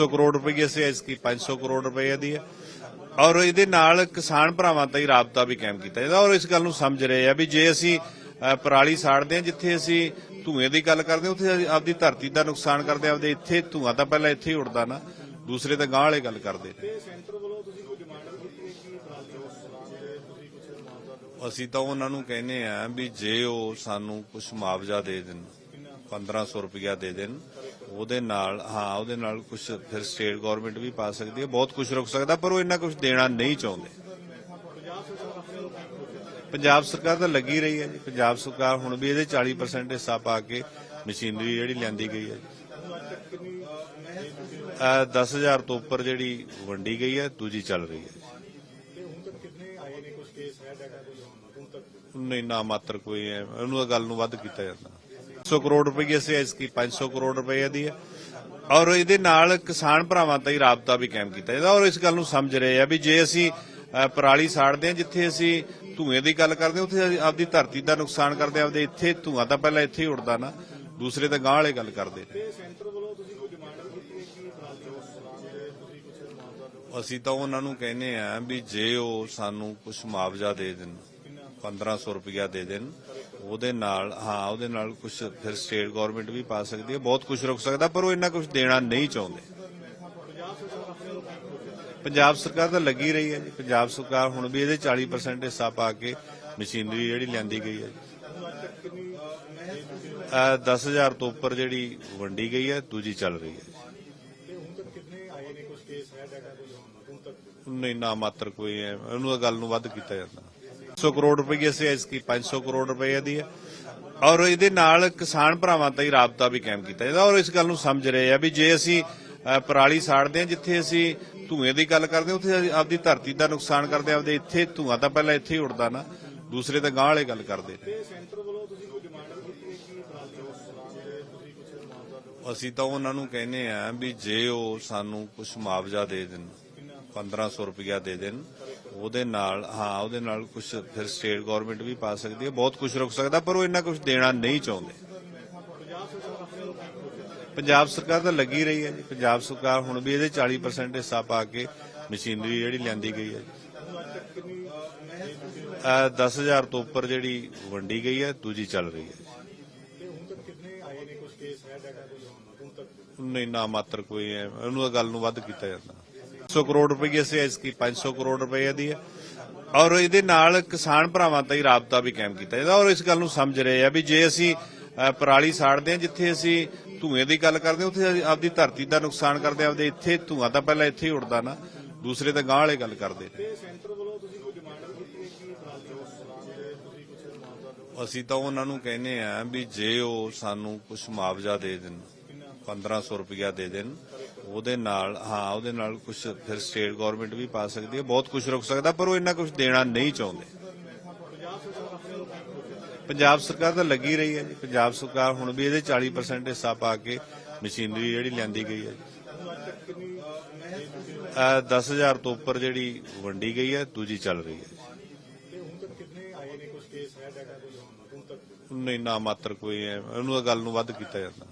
100 ਕਰੋੜ ਰੁਪਏ ਸੇ ਇਸकी 500 ਕਰੋੜ ਰੁਪਏ ਦੀ ਹੈ। ਔਰ ਇਹਦੇ ਨਾਲ ਕਿਸਾਨ ਭਰਾਵਾਂ ਦਾ ਰਾਬਤਾ ਵੀ ਕਾਇਮ ਕੀਤਾ ਜਾਂਦਾ। ਔਰ ਇਸ ਗੱਲ ਨੂੰ ਸਮਝ ਰਹੇ ਆ ਵੀ ਜੇ ਅਸੀਂ ਪਰਾਲੀ ਸਾੜਦੇ ਹਾਂ, ਜਿੱਥੇ ਅਸੀਂ ਧੂਏ ਦੀ ਗੱਲ ਕਰਦੇ ਹਾਂ, ਉੱਥੇ ਆਪਦੀ ਧਰਤੀ ਦਾ ਨੁਕਸਾਨ ਕਰਦੇ ਹਾਂ, ਆਪਦੇ ਇੱਥੇ ਧੂਆਂ ਤਾਂ ਪਹਿਲਾਂ ਇੱਥੇ ਹੀ ਉੱਡਦਾ ਨਾ, ਦੂਸਰੇ ਤਾਂ ਗਾਂਹ ਵਾਲੇ ਗੱਲ ਕਰਦੇ ਨੇ। ਅਸੀਂ ਤਾਂ ਉਹਨਾਂ ਨੂੰ ਕਹਿੰਦੇ ਆ ਵੀ ਜੇ ਉਹ ਸਾਨੂੰ ਕੁਝ ਮੁਆਵਜ਼ਾ ਦੇ ਦੇਣ 1500 ਰੁਪਇਆ ਦੇ ਦੇਣ ਉਹਦੇ ਨਾਲ ਹਾਂ ਉਹਦੇ ਨਾਲ ਕੁਝ ਫਿਰ ਸਟੇਟ ਗਵਰਨਮੈਂਟ ਵੀ ਪਾ ਸਕਦੀ ਹੈ ਬਹੁਤ ਕੁਝ ਰੁਕ ਸਕਦਾ ਪਰ ਉਹ ਇੰਨਾ ਕੁਝ ਦੇਣਾ ਨਹੀਂ ਚਾਹੁੰਦੇ। ਪੰਜਾਬ ਸਰਕਾਰ ਤਾਂ ਲੱਗੀ ਰਹੀ ਹੈ ਜੀ। ਪੰਜਾਬ ਸਰਕਾਰ ਹੁਣ ਵੀ ਇਹਦੇ 40% ਹਿੱਸਾ ਪਾ ਕੇ ਮਸ਼ੀਨਰੀ ਜਿਹੜੀ ਲਿਆਂਦੀ ਗਈ ਹੈ ਜੀ। ਅਹ 10000 ਤੋਂ ਉੱਪਰ ਜਿਹੜੀ ਵੰਡੀ ਗਈ ਹੈ ਦੂਜੀ ਚੱਲ ਰਹੀ ਹੈ ਨਹੀਂ ਨਾ ਮਾਤਰ ਕੋਈ ਹੈ। ਉਹਨੂੰ ਤਾਂ ਗੱਲ ਨੂੰ ਵੱਧ ਕੀਤਾ ਜਾਂਦਾ। 100 ਕਰੋੜ ਰੁਪਏ ਸੇ ਇਸकी 500 ਕਰੋੜ ਰੁਪਏ ਦੀ ਹੈ। ਔਰ ਇਹਦੇ ਨਾਲ ਕਿਸਾਨ ਭਰਾਵਾਂ ਦਾ ਹੀ ਰਾਬਤਾ ਵੀ ਕਾਇਮ ਕੀਤਾ ਜਾਂਦਾ। ਔਰ ਇਸ ਗੱਲ ਨੂੰ ਸਮਝ ਰਹੇ ਆ ਵੀ ਜੇ ਅਸੀਂ ਪਰਾਲੀ ਸਾੜਦੇ ਹਾਂ, ਜਿੱਥੇ ਅਸੀਂ ਧੂਏ ਦੀ ਗੱਲ ਕਰਦੇ ਹਾਂ, ਉੱਥੇ ਆਪਦੀ ਧਰਤੀ ਦਾ ਨੁਕਸਾਨ ਕਰਦੇ ਹਾਂ, ਆਪਦੇ ਇੱਥੇ ਧੂਆਂ ਤਾਂ ਪਹਿਲਾਂ ਇੱਥੇ ਹੀ ਉੱਡਦਾ ਨਾ, ਦੂਸਰੇ ਤਾਂ ਗਾਂਹ ਵਾਲੇ ਗੱਲ ਕਰਦੇ ਨੇ। ਅਸੀਂ ਤਾਂ ਉਹਨਾਂ ਨੂੰ ਕਹਿੰਦੇ ਆ ਵੀ ਜੇ ਉਹ ਸਾਨੂੰ ਕੁਝ ਮੁਆਵਜ਼ਾ ਦੇ ਦੇਣ 1500 ਰੁਪਇਆ ਦੇ ਦੇਣ ਉਹਦੇ ਨਾਲ, ਹਾਂ, ਉਹਦੇ ਨਾਲ ਕੁਝ ਫਿਰ ਸਟੇਟ ਗਵਰਨਮੈਂਟ ਵੀ ਪਾ ਸਕਦੀ ਹੈ, ਬਹੁਤ ਕੁਝ ਰੁਕ ਸਕਦਾ, ਪਰ ਉਹ ਇੰਨਾ ਕੁਝ ਦੇਣਾ ਨਹੀਂ ਚਾਹੁੰਦੇ। ਪੰਜਾਬ ਸਰਕਾਰ ਤਾਂ ਲੱਗੀ ਰਹੀ ਹੈ ਜੀ। ਪੰਜਾਬ ਸਰਕਾਰ ਹੁਣ ਵੀ ਇਹਦੇ 40% ਹਿੱਸਾ ਪਾ ਕੇ ਮਸ਼ੀਨਰੀ ਜਿਹੜੀ ਲਿਆਂਦੀ ਗਈ ਹੈ ਜੀ। ਅਹ 10000 ਤੋਂ ਉੱਪਰ ਜਿਹੜੀ ਵੰਡੀ ਗਈ ਹੈ, ਦੂਜੀ ਚੱਲ ਰਹੀ ਹੈ ਨਹੀਂ, ਨਾ ਮਾਤਰ ਕੋਈ ਹੈ, ਉਹਨੂੰ ਤਾਂ ਗੱਲ ਨੂੰ ਵੱਧ ਕੀਤਾ ਜਾਂਦਾ। 100 ਕਰੋੜ ਰੁਪਏ ਸੇ ਇਸकी 500 ਕਰੋੜ ਰੁਪਏ ਦੀ ਹੈ। ਔਰ ਇਹਦੇ ਨਾਲ ਕਿਸਾਨ ਭਰਾਵਾਂ ਦਾ ਹੀ ਰਾਬਤਾ ਵੀ ਕਾਇਮ ਕੀਤਾ ਜਾਂਦਾ। ਔਰ ਇਸ ਗੱਲ ਨੂੰ ਸਮਝ ਰਹੇ ਆ ਵੀ ਜੇ ਅਸੀਂ ਪਰਾਲੀ ਸਾੜਦੇ ਹਾਂ, ਜਿੱਥੇ ਅਸੀਂ ਧੂਏ ਦੀ ਗੱਲ ਕਰਦੇ ਹਾਂ, ਉੱਥੇ ਆਪਦੀ ਧਰਤੀ ਦਾ ਨੁਕਸਾਨ ਕਰਦੇ ਆਪਦੇ ਇੱਥੇ ਧੂਆਂ ਤਾਂ ਪਹਿਲਾਂ ਇੱਥੇ ਹੀ ਉੱਡਦਾ ਨਾ, ਦੂਸਰੇ ਤਾਂ ਗਾਂਹ ਵਾਲੇ ਗੱਲ ਕਰਦੇ ਨੇ। ਅਸੀਂ ਤਾਂ ਉਹਨਾਂ ਨੂੰ ਕਹਿੰਦੇ ਆ ਵੀ ਜੇ ਉਹ ਸਾਨੂੰ ਕੁਝ ਮੁਆਵਜ਼ਾ ਦੇ ਦੇਣ 1500 ਰੁਪਇਆ ਦੇ ਦੇਣ ਉਹਦੇ ਨਾਲ, ਹਾਂ, ਉਹਦੇ ਨਾਲ ਕੁਝ ਫਿਰ ਸਟੇਟ ਗਵਰਨਮੈਂਟ ਵੀ ਪਾ ਸਕਦੀ ਹੈ, ਬਹੁਤ ਕੁਝ ਰੁਕ ਸਕਦਾ, ਪਰ ਉਹ ਇੰਨਾ ਕੁਝ ਦੇਣਾ ਨਹੀਂ ਚਾਹੁੰਦੇ। ਪੰਜਾਬ ਸਰਕਾਰ ਤਾਂ ਲੱਗੀ ਰਹੀ ਹੈ ਜੀ। ਪੰਜਾਬ ਸਰਕਾਰ ਹੁਣ ਵੀ ਇਹਦੇ 40% ਹਿੱਸਾ ਪਾ ਕੇ ਮਸ਼ੀਨਰੀ ਜਿਹੜੀ ਲਿਆਂਦੀ ਗਈ ਹੈ ਜੀ। ਅਹ 10000 ਤੋਂ ਉੱਪਰ ਜਿਹੜੀ ਵੰਡੀ ਗਈ ਹੈ, ਦੂਜੀ ਚੱਲ ਰਹੀ ਹੈ ਜੀ। ਨਹੀਂ, ਨਾ ਮਾਤਰ ਕੋਈ ਹੈ, ਉਹਨੂੰ ਤਾਂ ਗੱਲ ਨੂੰ ਵੱਧ ਕੀਤਾ ਜਾਂਦਾ। 100 ਕਰੋੜ ਰੁਪਏ ਸੇ ਇਸकी 500 ਕਰੋੜ ਰੁਪਏ ਦੀ ਹੈ। ਔਰ ਇਹਦੇ ਨਾਲ ਕਿਸਾਨ ਭਰਾਵਾਂ ਦਾ ਹੀ ਰਾਬਤਾ ਵੀ ਕਾਇਮ ਕੀਤਾ ਜਾਂਦਾ। ਔਰ ਇਸ ਗੱਲ ਨੂੰ ਸਮਝ ਰਹੇ ਆ ਵੀ ਜੇ ਅਸੀਂ ਪਰਾਲੀ ਸਾੜਦੇ ਹਾਂ ਜਿੱਥੇ ਅਸੀਂ ਧੂਏ ਦੀ ਗੱਲ ਕਰਦੇ ਹਾਂ, ਉੱਥੇ ਆਪਦੀ ਧਰਤੀ ਦਾ ਨੁਕਸਾਨ ਕਰਦੇ ਹਾਂ, ਆਪਦੇ ਇੱਥੇ ਧੂਆਂ ਤਾਂ ਪਹਿਲਾਂ ਇੱਥੇ ਹੀ ਉੱਡਦਾ ਨਾ, ਦੂਸਰੇ ਤਾਂ ਗਾਂਹ ਵਾਲੇ ਗੱਲ ਕਰਦੇ ਨੇ। ਅਸੀਂ ਤਾਂ ਉਹਨਾਂ ਨੂੰ ਕਹਿੰਦੇ ਆ ਵੀ ਜੇ ਉਹ ਸਾਨੂੰ ਕੁਝ ਮੁਆਵਜ਼ਾ ਦੇ ਦੇਣ 1500 ਰੁਪਇਆ ਦੇ ਦੇਣ ਉਹਦੇ ਨਾਲ, ਹਾਂ, ਉਹਦੇ ਨਾਲ ਕੁਝ ਫਿਰ ਸਟੇਟ ਗਵਰਨਮੈਂਟ ਵੀ ਪਾ ਸਕਦੀ ਹੈ, ਬਹੁਤ ਕੁਝ ਰੁਕ ਸਕਦਾ, ਪਰ ਉਹ ਇੰਨਾ ਕੁਝ ਦੇਣਾ ਨਹੀਂ ਚਾਹੁੰਦੇ। ਪੰਜਾਬ ਸਰਕਾਰ ਤਾਂ ਲੱਗੀ ਰਹੀ ਹੈ ਜੀ। ਪੰਜਾਬ ਸਰਕਾਰ ਹੁਣ ਵੀ ਇਹਦੇ 40% ਹਿੱਸਾ ਪਾ ਕੇ ਮਸ਼ੀਨਰੀ ਜਿਹੜੀ ਲਿਆਂਦੀ ਗਈ ਹੈ ਜੀ। ਅਹ 10000 ਤੋਂ ਉੱਪਰ ਜਿਹੜੀ ਵੰਡੀ ਗਈ ਹੈ, ਦੂਜੀ ਚੱਲ ਰਹੀ ਹੈ ਜੀ। ਨਹੀਂ, ਨਾ ਮਾਤਰ ਕੋਈ ਹੈ, ਉਹਨੂੰ ਗੱਲ ਨੂੰ ਵੱਧ ਕੀਤਾ ਜਾਂਦਾ।